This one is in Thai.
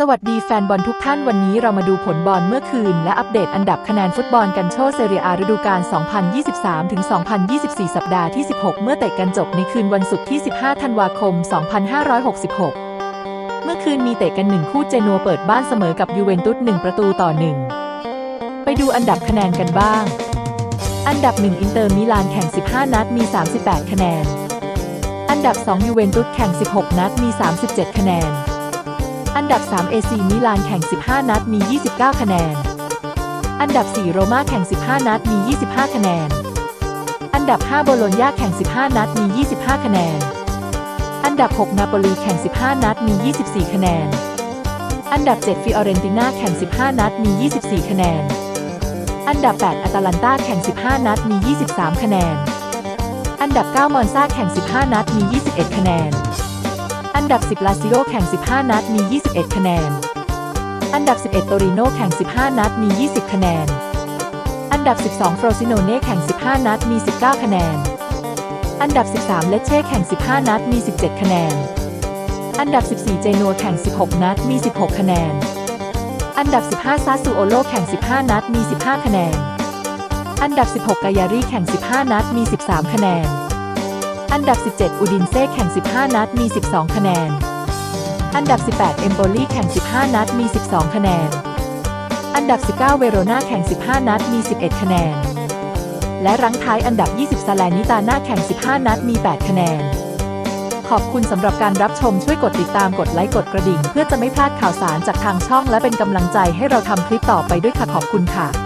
สวัสดีแฟนบอลทุกท่านวันนี้เรามาดูผลบอลเมื่อคืน และอัปเดตอันดับคะแนนฟุตบอลกันโชเซเรียอาฤดูกาล 2023ถึง2024 สัปดาห์ที่ 16 เมื่อเตะกันจบในคืนวันศุกร์ที่ 15 ธันวาคม 2566 เมื่อคืนมีเตะกัน1คู่เจนัวเปิดบ้านเสมอกับยูเวนตุส 1 ประตูต่อ 1 ไปดูอันดับคะแนนกันบ้าง อันดับ 1 อินเตอร์มิลานแข่ง 15 นัดมี 38 คะแนน อันดับ 2 ยูเวนตุสแข่ง 16 นัดมี 37 คะแนน อันดับ 3 AC มิลานแข่ง 15 นัดมี 29 คะแนน อันดับ 4 โรม่าแข่ง 15 นัดมี 25 คะแนน อันดับ 5 โบโลญญาแข่ง 15 นัดมี 25 คะแนน อันดับ 6 นาโปลีแข่ง 15 นัดมี 24 คะแนน อันดับ 7 ฟิออเรนติน่าแข่ง 15 นัดมี 24 คะแนน อันดับ 8อัตแลนตาแข่ง 15 นัดมี 23 คะแนน อันดับ 9 มอนซาแข่ง 15 นัดมี 21 คะแนน อันดับ 10 ลาซิโอแข่ง 15 นัด มี 21 คะแนน อันดับ 11 โตริโนแข่ง 15 นัด มี 20 คะแนน อันดับ 12 โฟรซิโนเน่แข่ง 15 นัด มี 19 คะแนน อันดับ 13 เลเช่แข่ง 15 นัด มี 17 คะแนน อันดับ 14 เจนัวแข่ง 16 นัด มี 16 คะแนน อันดับ 15 ซาซูโอโลแข่ง 15 นัด มี 15 คะแนน อันดับ 16 กายารีแข่ง 15 นัด มี 13 คะแนน อันดับ 17 อูดินเซ่แข่ง 15 นัด มี 12 คะแนน อันดับ 18 เอมโบลีแข่ง 15 นัด มี 12 คะแนน อันดับ 19 เวโรนาแข่ง 15 นัด มี 11 คะแนน และรั้งท้ายอันดับ 20 ซาลนิตาน่าแข่ง 15 นัด มี 8 คะแนน ขอบคุณสำหรับการรับชมช่วยกดติดตามกดไลค์กดกระดิ่ง เพื่อจะไม่พลาดข่าวสารจากทางช่อง และเป็นกำลังใจให้เราทำคลิปต่อไปด้วยค่ะขอบคุณค่ะ